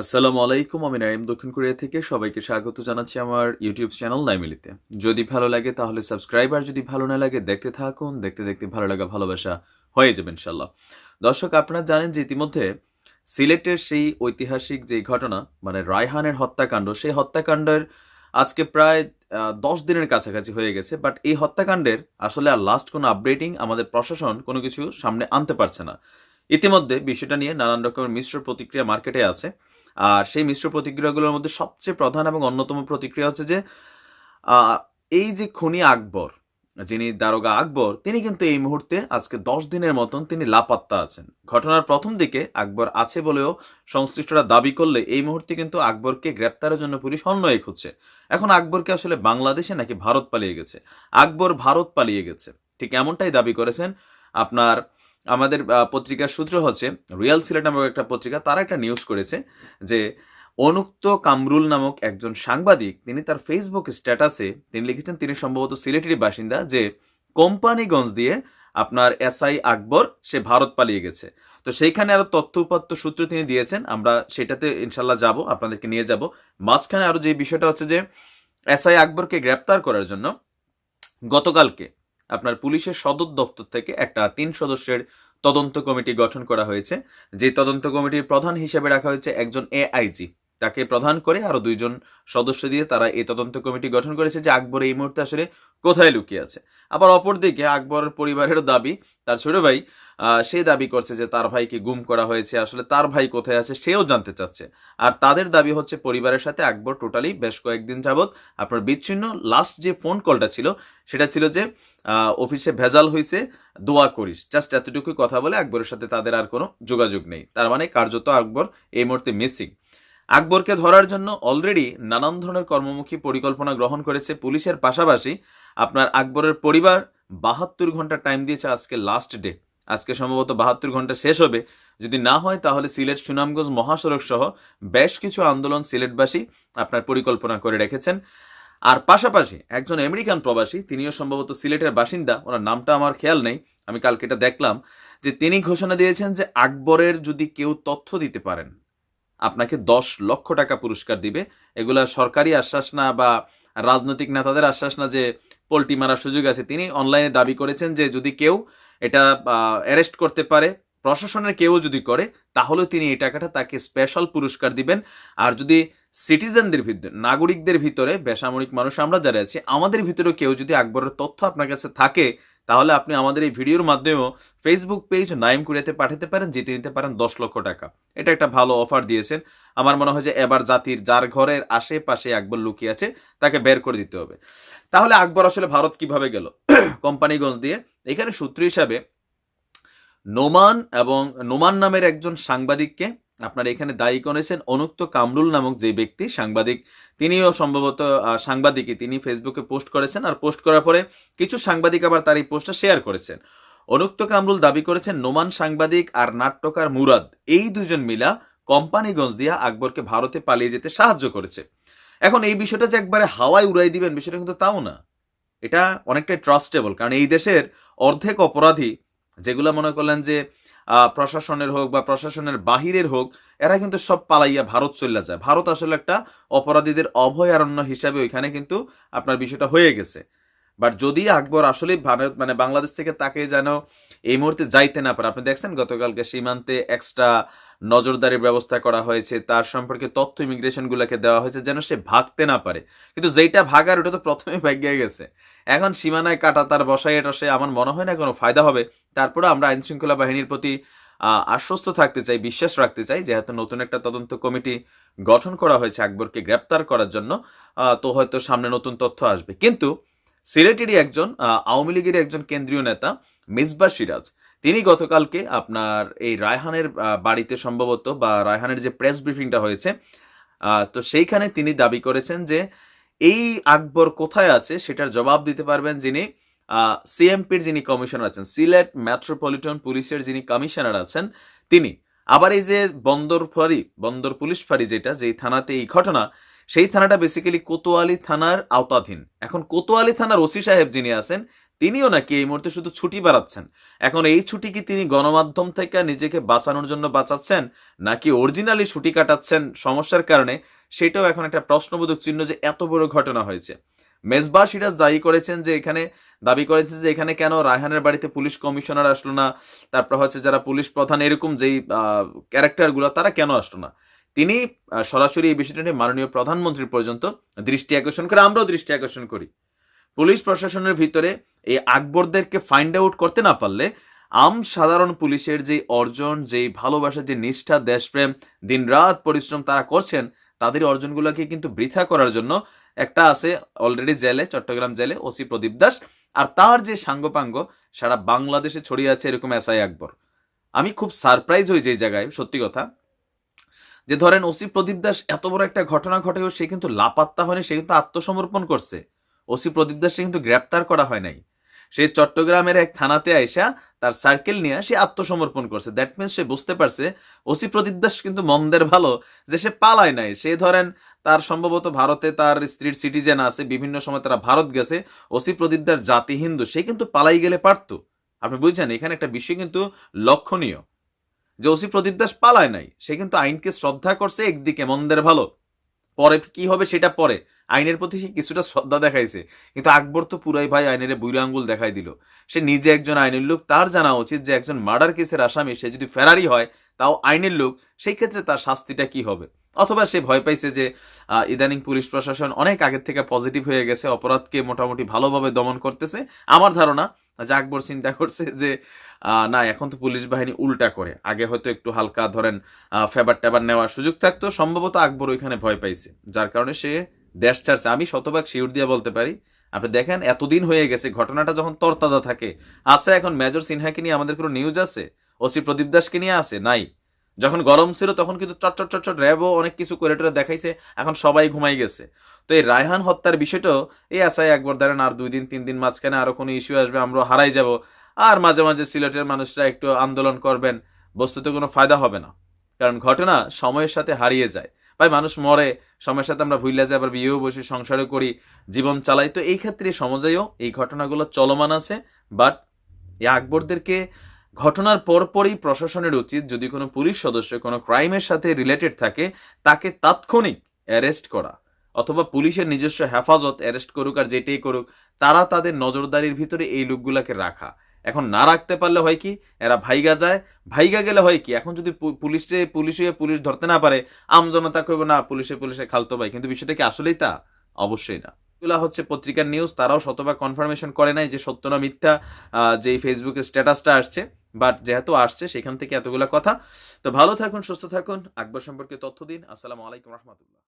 আসসালামু আলাইকুম, আমি নাইম দক্ষিণ কোরিয়া থেকে। সবাইকে স্বাগত জানাচ্ছি আমার ইউটিউব চ্যানেল নাইমিলিতে। যদি ভালো লাগে তাহলে সাবস্ক্রাইব, আর যদি ভালো না লাগে দেখতে থাকুন। দেখতে দেখতে ভালো লাগা ভালোবাসা হয়ে যাবে ইনশাল্লাহ দর্শক, আপনারা জানেন যে ইতিমধ্যে সিলেটের সেই ঐতিহাসিক যে ঘটনা মানে রায়হানের হত্যাকাণ্ড, সেই হত্যাকাণ্ডের আজকে প্রায় দশ দিনের কাছাকাছি হয়ে গেছে। বাট এই হত্যাকাণ্ডের আসলে আর লাস্ট কোনো আপডেটিং আমাদের প্রশাসন কোনো কিছু সামনে আনতে পারছে না। ইতিমধ্যে বিষয়টা নিয়ে নানান রকমের মিশ্র প্রতিক্রিয়া মার্কেটে আছে। আর সেই মিশ্র প্রতিক্রিয়াগুলোর মধ্যে সবচেয়ে প্রধান এবং অন্যতম প্রতিক্রিয়া হচ্ছে যে এই যে খনি আকবর, যিনি দারোগা আকবর, তিনি কিন্তু এই মুহূর্তে আজকে দশ দিনের মতন তিনি লাপাত্তা আছেন। ঘটনার প্রথম দিকে আকবর আছে বলেও সংশ্লিষ্টরা দাবি করলে এই মুহূর্তে কিন্তু আকবরকে গ্রেপ্তারের জন্য পুলিশ অন্যয় খুঁজছে এখন আকবরকে আসলে বাংলাদেশে নাকি ভারত পালিয়ে গেছে? আকবর ভারত পালিয়ে গেছে। ঠিক এমনটাই দাবি করেছেন আপনার আমাদের পত্রিকার সূত্র হচ্ছে রিয়াল সিলেট নামক একটা পত্রিকা, তারা একটা নিউজ করেছে যে অনুক্ত কামরুল নামক একজন সাংবাদিক, তিনি তার ফেসবুক স্ট্যাটাসে তিনি লিখেছেন, তিনি সম্ভবত সিলেটেরই বাসিন্দা, যে কোম্পানিগঞ্জ দিয়ে আপনার এসআই আকবর, সে ভারত পালিয়ে গেছে। তো সেইখানে আরও তথ্য উপাত্ত সূত্র তিনি দিয়েছেন, আমরা সেটাতে ইনশাল্লাহ যাব, আপনাদেরকে নিয়ে যাব। মাঝখানে আরও যে বিষয়টা হচ্ছে যে এসআই আকবরকে গ্রেপ্তার করার জন্য গতকালকে আপনার পুলিশের সদর দপ্তর থেকে একটা তিন সদস্যের তদন্ত কমিটি গঠন করা হয়েছে। যে তদন্ত কমিটির প্রধান হিসেবে রাখা হয়েছে একজন এআইজি তাকে প্রধান করে আরও দুইজন সদস্য দিয়ে তারা এই তদন্ত কমিটি গঠন করেছে যে আকবর এই মুহূর্তে আসলে কোথায় লুকিয়ে আছে। আবার অপরদিকে আকবরের পরিবারেরও দাবি, তার ছোট ভাই সে দাবি করছে যে তার ভাইকে গুম করা হয়েছে, আসলে তার ভাই কোথায় আছে সেও জানতে চাচ্ছে। আর তাদের দাবি হচ্ছে পরিবারের সাথে আকবর টোটালি বেশ কয়েকদিন যাবৎ আপনার বিচ্ছিন্ন লাস্ট যে ফোন কলটা ছিল, সেটা ছিল যে অফিসে ভেজাল হয়েছে দোয়া করিস। জাস্ট এতটুকুই কথা বলে আকবরের সাথে তাদের আর কোনো যোগাযোগ নেই। তার মানে কার্যত আকবর এই মুহূর্তে মিসিং আকবরকে ধরার জন্য অলরেডি নানান ধরনের কর্মমুখী পরিকল্পনা গ্রহণ করেছে পুলিশের পাশাপাশি আপনার আকবরের পরিবার বাহাত্তর ঘণ্টা টাইম দিয়েছে আজকে লাস্ট ডে আজকে সম্ভবত বাহাত্তর ঘণ্টা শেষ হবে। যদি না হয় তাহলে সিলেট সুনামগঞ্জ মহাসড়ক সহ বেশ কিছু আন্দোলন সিলেটবাসী আপনার পরিকল্পনা করে রেখেছেন। আর পাশাপাশি একজন আমেরিকান প্রবাসী, তিনিও সম্ভবত সিলেটের বাসিন্দা, ওনার নামটা আমার খেয়াল নেই, আমি কালকে এটা দেখলাম, যে তিনি ঘোষণা দিয়েছেন যে আকবরের যদি কেউ তথ্য দিতে পারেন আপনাকে দশ লক্ষ টাকা পুরস্কার দিবে। এগুলা সরকারি আশ্বাস না বা রাজনৈতিক নেতাদের আশ্বাস না যে পোল্টি মারার সুযোগ আছে। তিনি অনলাইনে দাবি করেছেন যে যদি কেউ এটা অ্যারেস্ট করতে পারে, প্রশাসনের কেউ যদি করে তাহলে তিনি এই টাকাটা তাকে স্পেশাল পুরস্কার দিবেন। আর যদি সিটিজেনদের ভিতরে নাগরিকদের ভিতরে, বেসামরিক মানুষ আমরা যারা আছি, আমাদের ভিতরে কেউ যদি আকবরের তথ্য আপনার কাছে থাকে তাহলে আপনি আমাদের এই ভিডিওর মাধ্যমেও ফেসবুক পেজ নাইম কুরিয়াতে পাঠাতে পারেন, জিতে নিতে পারেন দশ লক্ষ টাকা। এটা একটা ভালো অফার দিয়েছেন। আমার মনে হয় যে এবার জাতির যার ঘরের আশেপাশে আকবর লুকিয়ে আছে, তাকে বের করে দিতে হবে। তাহলে আকবর আসলে ভারত কীভাবে গেল? কোম্পানিগঞ্জ দিয়ে। এখানে সূত্র হিসাবে নোমান এবং নোমান নামের একজন সাংবাদিককে আপনার এখানে দায়ী করেছেন অনুক্ত কামরুল নামক যে ব্যক্তি, সাংবাদিক। তিনিও সম্ভবত সাংবাদিকই। তিনি ফেসবুকে পোস্ট করেছেন আর পোস্ট করার পরে কিছু সাংবাদিক আবার তার এই পোস্টটা শেয়ার করেছেন। অনুক্ত কামরুল দাবি করেছেন, নোমান সাংবাদিক আর নাট্যকার মুরাদ, এই দুজন মিলা কোম্পানিগঞ্জ দিয়া আকবরকে ভারতে পালিয়ে যেতে সাহায্য করেছে। এখন এই বিষয়টা যে একবারে হাওয়ায় উড়াই দিবেন, বিষয়টা কিন্তু তাও না। এটা অনেকটাই ট্রাস্টেবল কারণ এই দেশের অর্ধেক অপরাধী যেগুলো মনে করলেন যে প্রশাসনের হোক বা প্রশাসনের বাহিরের হোক, এরা কিন্তু সব পালাইয়া ভারত চলে যায়। ভারত আসলে একটা অপরাধীদের অভয়ারণ্য হিসাবে ওইখানে কিন্তু আপনার বিষয়টা হয়ে গেছে। বাট যদি আকবর আসলে ভারত মানে বাংলাদেশ থেকে তাকে যেন এই মুহূর্তে যাইতে না পারে, আপনি দেখছেন গতকালকে সীমান্তে এক্সট্রা নজরদারির ব্যবস্থা করা হয়েছে, তার সম্পর্কে তথ্য ইমিগ্রেশন গুলাকে দেওয়া হয়েছে যেন সে ভাগতে না পারে। কিন্তু যেইটা ভাগার, ওটা তো প্রথমে ভাগ্যে গেছে। এখন সীমানায় কাটা, তার বসাই এটা সে, আমার মনে হয় না কোনো ফায়দা হবে। তারপরে আমরা আইন শৃঙ্খলা বাহিনীর প্রতি আশ্বস্ত থাকতে চাই, বিশ্বাস রাখতে চাই, যেহেতু নতুন একটা তদন্ত কমিটি গঠন করা হয়েছে আকবরকে গ্রেপ্তার করার জন্য তো হয়তো সামনে নতুন তথ্য আসবে। কিন্তু সিলেটেরই একজন আওয়ামী লীগের একজন কেন্দ্রীয় নেতা, মিসবা সিরাজ। তিনি গতকালকে আপনার এই রায়হানের বাড়িতে সম্ভবত বা রায়হানের যে প্রেস ব্রিফিংটা হয়েছে তো সেইখানে তিনি দাবি করেছেন যে এই আকবর কোথায় আছে সেটার জবাব দিতে পারবেন যিনি সিএমপির যিনি কমিশনার আছেন, সিলেট মেট্রোপলিটন পুলিশের যিনি কমিশনার আছেন তিনি। আবার এই যে বন্দর ফাঁড়ি, বন্দর পুলিশ ফাঁড়ি যেটা, যেই থানাতে এই ঘটনা সেই থানাটা বেসিক্যালি কোতোয়ালি থানার আওতাধীন। এখন কোতোয়ালি থানার ওসি সাহেব যিনি আছেন, তিনিও নাকি এই মুহূর্তে শুধু ছুটি বাড়াচ্ছেন। এখন এই ছুটি কি তিনি গণমাধ্যম থেকে নিজেকে বাঁচানোর জন্য বাঁচাচ্ছেন, নাকি অরিজিনালি ছুটি কাটাচ্ছেন সমস্যার কারণে? সেটাও এখন একটা প্রশ্নবোধক চিহ্ন যে এত বড় ঘটনা হয়েছে। মেজবা সিরাজ দায়ী করেছেন যে এখানে, দাবি করেছেন যে এখানে কেন রায়হানের বাড়িতে পুলিশ কমিশনার আসলো না, তারপর হচ্ছে যারা পুলিশ প্রধান এরকম যেই ক্যারেক্টারগুলো তারা কেন আসলো না? তিনি সরাসরি এই বিষয়টা নিয়ে মাননীয় প্রধানমন্ত্রী পর্যন্ত দৃষ্টি আকর্ষণ করে, আমরাও দৃষ্টি আকর্ষণ করি। পুলিশ প্রশাসনের ভিতরে এই আকবরদেরকে ফাইন্ড আউট করতে না পারলে আম সাধারণ পুলিশের যে অর্জন, যেই ভালোবাসা, যে নিষ্ঠা, দেশপ্রেম, দিনরাত পরিশ্রম তারা করছেন, তাদের অর্জনগুলোকে কিন্তু বৃথা করার জন্য একটা আছে অলরেডি জেলে, চট্টগ্রাম জেলে ওসি প্রদীপ দাস। আর তার যে সাঙ্গপাঙ্গ, সারা বাংলাদেশে ছড়িয়ে আছে এরকম এসআই আকবর। আমি খুব সারপ্রাইজ হই যে জায়গায়, সত্যি কথা। যে ধরেন ওসি প্রদীপ দাস এত বড় একটা ঘটনা ঘটেও সে কিন্তু লাপাত্তা হয়নি, সে কিন্তু আত্মসমর্পণ করছে। ওসি প্রদীপ দাসকে কিন্তু গ্রেপ্তার করা হয় নাই। সে চট্টগ্রামের এক থানাতে আইসা তার সার্কেল নিয়ে সে আত্মসমর্পণ করছে। দ্যাট মিনস সে বুঝতে পারছে, ওসি প্রদীপ দাস কিন্তু মন্দের ভালো, যে সে পালায় নাই। সে ধরেন তার সম্ভবত ভারতে তার স্ত্রীর সিটিজেন আছে, বিভিন্ন সময় তারা ভারত গেছে। ওসি প্রদীপ দাস জাতি হিন্দু, সে কিন্তু পালাই গেলে পারতো। আপনি বুঝছেন? এখানে একটা বিষয় কিন্তু লক্ষণীয়। যে ওসি প্রদীপ দাস পালায় নাই। সে কিন্তু আইনকে শ্রদ্ধা করছে একদিকে, মন্দের ভালো। পরে কি হবে সেটা পরে। আইনের প্রতি সে কিছুটা শ্রদ্ধা দেখাইছে। কিন্তু আকবর তো পুরাই ভাই আইনের বুড়ি আঙ্গুল দেখাই দিল। সে নিজে একজন আইনের লোক, তার জানা উচিত যে একজন মার্ডার কেসের আসামি, সে যদি ফেরারি হয় তাও আইনের লোক, সেই ক্ষেত্রে তার শাস্তিটা কি হবে? অথবা সে ভয় পাইছে যে ইদানিং পুলিশ প্রশাসন অনেক আগের থেকে পজিটিভ হয়ে গেছে, অপরাধকে মোটামুটি ভালোভাবে দমন করতেছে। আমার ধারণা যে আকবর চিন্তা করছে যে না, এখন তো পুলিশ বাহিনী উল্টা করে। আগে হয়তো একটু হালকা, ধরেন ফেবার টেবার নেওয়ার সুযোগ থাকতো, সম্ভবত আকবর ওইখানে ভয় পাইছে। যার কারণে সে দেশ ছাড়ছে। আমি শতভাগ শিউর দিয়ে বলতে পারি, আপনি দেখেন, এতদিন হয়ে গেছে, ঘটনাটা যখন তরতাজা থাকে, আছে এখন মেজর সিনহাকে নিয়ে আমাদের কোনো নিউজ আছে? ওসি প্রদীপ দাসকে নিয়ে আছে? নাই। যখন গরম ছিল, তখন কিন্তু চটচট চটচট র্যাবও অনেক কিছু করে টোরে দেখাইছে। এখন সবাই ঘুমাই গেছে। তো এই রায়হান হত্যার বিষয়টাও এই আশায় একবার দাঁড়ান, আর দুই দিন, তিন দিন মাঝখানে আরও কোনো ইস্যু আসবে আমরা হারাই যাব। আর মাঝে মাঝে সিলেটের মানুষরা একটু আন্দোলন করবেন, বস্তুতে কোনো ফায়দা হবে না। কারণ ঘটনা সময়ের সাথে হারিয়ে যায়। ভাই, মানুষ মরে, সময়ের সাথে আমরা ভুলে যাই, আবার বিয়েও বসে সংসারও করি, জীবন চালাই। তো এই ক্ষেত্রে সমাজেও এই ঘটনাগুলো চলমান আছে, বাট এই আকবরদেরকে ঘটনার পরপরই প্রশাসনের উচিত যদি কোনো পুলিশ সদস্য কোনো ক্রাইমের সাথে রিলেটেড থাকে, তাকে তাৎক্ষণিক অ্যারেস্ট করা অথবা পুলিশের নিজস্ব হেফাজত অ্যারেস্ট করুক আর যেটাই করুক, তারা তাদের নজরদারির ভিতরে এই লোকগুলাকে রাখা। এখন না রাখতে পারলে হয় কি? এরা ভাইগা যায়। ভাইগা গেলে হয় কি? এখন যদি পুলিশে, পুলিশ পুলিশ ধরতে না পারে, আমজনতা কইব, না, পুলিশে পুলিশে খালতো ভাই। কিন্তু বিষয়টা কি আসলেই তা? অবশ্যই না। এগুলা হচ্ছে পত্রিকার নিউজ তারাও শতভাগ কনফার্মেশন করে নাই যে সত্য না মিথ্যা যে ফেসবুকে স্ট্যাটাসটা আসছে। বাট যেহেতু আসছে, সেখান থেকে এতগুলো কথা। তো ভালো থাকুন, সুস্থ থাকুন। আকবর সম্পর্কে তথ্য দিন। আসসালামু আলাইকুম রহমতুল্লাহ।